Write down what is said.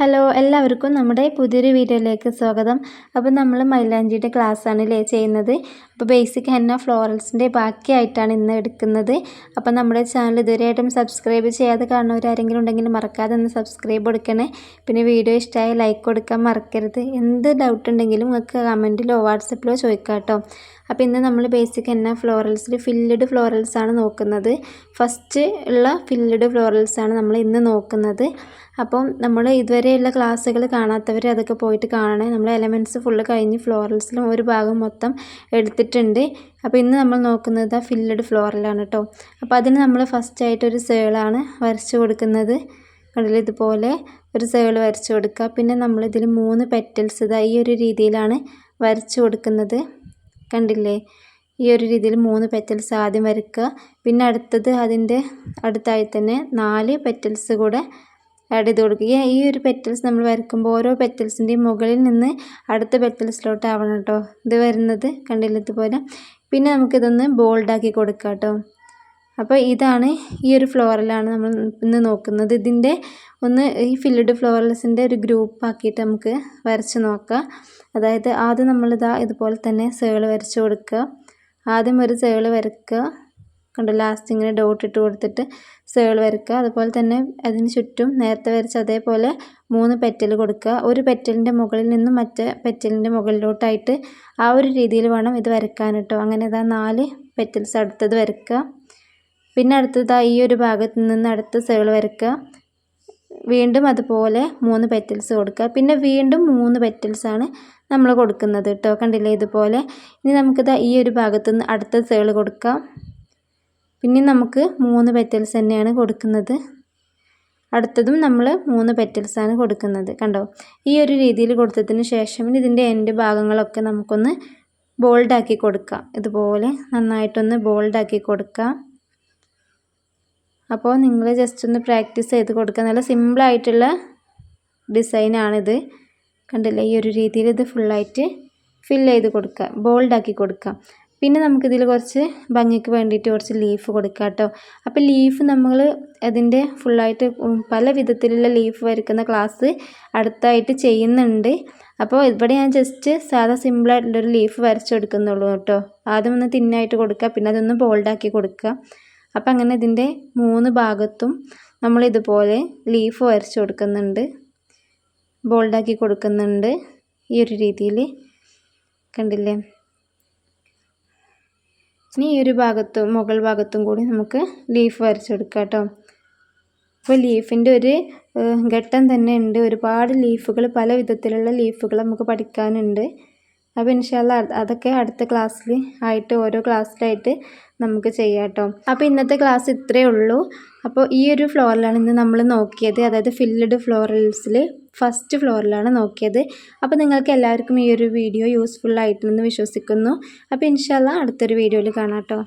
Hello എല്ലാവർക്കും നമ്മുടെ പുതിയൊരു വീഡിയോയിലേക്ക് സ്വാഗതം. അപ്പോൾ നമ്മൾ മൈലാഞ്ചിയുടെ ക്ലാസ്സാണ് ലേ ചെയ്യുന്നത്. അപ്പോൾ ബേസിക് ഹെന്ന ഫ്ലോറൽസിന്റെ ബാക്കിയായിട്ടാണ് ഇന്ന് എടുക്കുന്നത്. അപ്പോൾ നമ്മുടെ ചാനൽ ഇതുവരെയായിട്ടും സബ്സ്ക്രൈബ് ചെയ്യാതെ കാണുന്നവരാരെങ്കിലും ഉണ്ടെങ്കിൽ മറക്കാതെ ഒന്ന് സബ്സ്ക്രൈബ് കൊടുക്കണേ. പിന്നെ വീഡിയോ ഇഷ്ടമായി ലൈക്ക് കൊടുക്കാൻ മറക്കരുത്. എന്ത് ഡൗട്ട് ഉണ്ടെങ്കിലും നിങ്ങൾക്ക് കമന്റിലോ വാട്സപ്പിലോ ചോദിക്കാം കേട്ടോ. അപ്പോൾ ഇന്ന് നമ്മൾ ബേസിക് എന്ന ഫ്ലോറൽസിൽ ഫില്ലഡ് ഫ്ലോറൽസ് ആണ് നോക്കുന്നത്. ഫസ്റ്റ് ഉള്ള ഫില്ലഡ് ഫ്ലോറൽസ് ആണ് നമ്മൾ ഇന്ന് നോക്കുന്നത്. അപ്പം നമ്മൾ ഇതുവരെയുള്ള ക്ലാസ്സുകൾ കാണാത്തവർ അതൊക്കെ പോയിട്ട് കാണണേ. നമ്മൾ എലമെന്റ്സ് ഫുള്ള് കഴിഞ്ഞ് ഫ്ലോറൽസിലും ഒരു ഭാഗം മൊത്തം എടുത്തിട്ടുണ്ട്. അപ്പോൾ ഇന്ന് നമ്മൾ നോക്കുന്നത് ഫില്ലഡ് ഫ്ലോറലാണ് കേട്ടോ അപ്പോൾ അതിന് നമ്മൾ ഫസ്റ്റ് ആയിട്ട് ഒരു സേളാണ് വരച്ചു കൊടുക്കുന്നത്. കണ്ടില്ല? ഇതുപോലെ ഒരു സേൾ വരച്ചു കൊടുക്കുക. പിന്നെ നമ്മൾ മൂന്ന് പെറ്റൽസ് ഇതാ ഈ ഒരു രീതിയിലാണ് വരച്ചു കൊടുക്കുന്നത്. കണ്ടില്ലേ? ഈ ഒരു രീതിയിൽ മൂന്ന് പെറ്റൽസ് ആദ്യം വരയ്ക്കുക പിന്നെ അടുത്തത് അതിന്റെ അടുത്തായി തന്നെ നാല് പെറ്റൽസ് കൂടെ ആഡ് ചെയ്ത് കൊടുക്കുക. ഈ ഒരു പെറ്റൽസ് നമ്മൾ വരയ്ക്കുമ്പോൾ ഓരോ പെറ്റൽസിന്റെയും മുകളിൽ നിന്ന് അടുത്ത പെറ്റൽസിലോട്ട് ആവണം കേട്ടോ. ഇത് വരുന്നത് കണ്ടില്ലതുപോലെ പിന്നെ നമുക്കിതൊന്ന് ബോൾഡാക്കി കൊടുക്കാം കേട്ടോ. അപ്പോൾ ഇതാണ് ഈ ഒരു ഫ്ലോറലാണ് നമ്മൾ ഇന്ന് നോക്കുന്നത്. ഇതിന്റെ ഒന്ന് ഈ ഫില്ലഡ് ഫ്ലോറൽസിന്റെ ഒരു ഗ്രൂപ്പ് ആക്കിയിട്ട് നമുക്ക് വരച്ച് നോക്കാം. അതായത് ആദ്യം നമ്മളിതാ ഇതുപോലെ തന്നെ സേൾ വരച്ച് കൊടുക്കുക. ആദ്യം ഒരു സേൾ വരയ്ക്കുക കണ്ടോ? ലാസ്റ്റ് ഇങ്ങനെ ഡോട്ട് ഇട്ട് കൊടുത്തിട്ട് സേൾ വരയ്ക്കുക. അതുപോലെ തന്നെ അതിന് ചുറ്റും നേരത്തെ വരച്ച അതേപോലെ മൂന്ന് പെറ്റൽ കൊടുക്കുക. ഒരു പെറ്റലിന്റെ മുകളിൽ നിന്നും മറ്റേ പെറ്റലിന്റെ മുകളിലോട്ടായിട്ട് ആ ഒരു രീതിയിൽ വേണം ഇത് വരയ്ക്കാനിട്ടോ അങ്ങനെ ഇതാ നാല് പെറ്റൽസ് അടുത്തത് വരയ്ക്കുക. പിന്നെ അടുത്തത് ഈ ഒരു ഭാഗത്ത് നിന്ന് അടുത്ത സേൾ വരയ്ക്കുക. വീണ്ടും അതുപോലെ മൂന്ന് പെറ്റൽസ് കൊടുക്കുക. പിന്നെ വീണ്ടും മൂന്ന് പെറ്റൽസാണ് നമ്മൾ കൊടുക്കുന്നത് കേട്ടോ. കണ്ടില്ലേ? ഇതുപോലെ. ഇനി നമുക്കിത് ഈ ഒരു ഭാഗത്തുനിന്ന് അടുത്ത സേൾ കൊടുക്കാം. പിന്നെ നമുക്ക് മൂന്ന് പെറ്റൽസ് തന്നെയാണ് കൊടുക്കുന്നത്. അടുത്തതും നമ്മൾ മൂന്ന് പെറ്റൽസാണ് കൊടുക്കുന്നത്. കണ്ടോ? ഈ ഒരു രീതിയിൽ കൊടുത്തതിന് ശേഷം ഇതിന്റെ എന്റെ ഭാഗങ്ങളൊക്കെ നമുക്കൊന്ന് ബോൾഡാക്കി കൊടുക്കാം. ഇതുപോലെ നന്നായിട്ടൊന്ന് ബോൾഡാക്കി കൊടുക്കാം. അപ്പോൾ നിങ്ങൾ ജസ്റ്റ് ഒന്ന് പ്രാക്ടീസ് ചെയ്ത് കൊടുക്കുക. നല്ല സിമ്പിളായിട്ടുള്ള ഡിസൈനാണിത് കണ്ടില്ലേ? ഈ ഒരു രീതിയിൽ ഇത് ഫുള്ളായിട്ട് ഫില്ല് ചെയ്ത് കൊടുക്കുക. ബോൾഡാക്കി കൊടുക്കുക. പിന്നെ നമുക്കിതിൽ കുറച്ച് ഭംഗിക്ക് വേണ്ടിയിട്ട് കുറച്ച് ലീഫ് കൊടുക്കാം കേട്ടോ അപ്പോൾ ലീഫ് നമ്മൾ അതിന്റെ ഫുള്ളായിട്ട് പല വിധത്തിലുള്ള ലീഫ് വരയ്ക്കുന്ന ക്ലാസ് അടുത്തായിട്ട് ചെയ്യുന്നുണ്ട്. അപ്പോൾ ഇവിടെ ഞാൻ ജസ്റ്റ് സാധാ സിമ്പിളായിട്ടുള്ളൊരു ലീഫ് വരച്ചു കൊടുക്കുന്നുള്ളൂ കേട്ടോ. ആദ്യം ഒന്ന് തിന്നായിട്ട് കൊടുക്കുക പിന്നെ അതൊന്ന് ബോൾഡാക്കി കൊടുക്കുക. അപ്പോൾ അങ്ങനെ ഇതിന്റെ മൂന്ന് ഭാഗത്തും നമ്മൾ ഇതുപോലെ ലീഫ് വരച്ച് കൊടുക്കുന്നുണ്ട്. ബോൾഡാക്കി കൊടുക്കുന്നുണ്ട് ഈ ഒരു രീതിയിൽ കണ്ടില്ലേ? ഇനി ഈ ഒരു ഭാഗത്തും മുകൾ ഭാഗത്തും കൂടി നമുക്ക് ലീഫ് വരച്ചെടുക്കാം കേട്ടോ. അപ്പോൾ ലീഫിന്റെ ഒരു ഘട്ടം തന്നെ ഉണ്ട്. ഒരുപാട് ലീഫുകൾ പല വിധത്തിലുള്ള ലീഫുകൾ നമുക്ക് പഠിക്കാനുണ്ട്. അപ്പോൾ ഇൻഷാല്ല അതൊക്കെ അടുത്ത ക്ലാസ്സിൽ ആയിട്ട് ഓരോ ക്ലാസ്സിലായിട്ട് നമുക്ക് ചെയ്യാം കേട്ടോ അപ്പോൾ ഇന്നത്തെ ക്ലാസ് ഇത്രയേ ഉള്ളൂ. അപ്പോൾ ഈ ഒരു ഫ്ലോറിലാണ് ഇന്ന് നമ്മൾ നോക്കിയത്. അതായത് ഫില്ലഡ് ഫ്ലോറൽസിൽ ഫസ്റ്റ് ഫ്ലോറിലാണ് നോക്കിയത്. അപ്പോൾ നിങ്ങൾക്ക് എല്ലാവർക്കും ഈ ഒരു വീഡിയോ യൂസ്ഫുള്ളായിട്ടുണ്ടെന്ന് വിശ്വസിക്കുന്നു. അപ്പോൾ ഇൻഷാല്ല അടുത്തൊരു വീഡിയോയിൽ കാണാം കേട്ടോ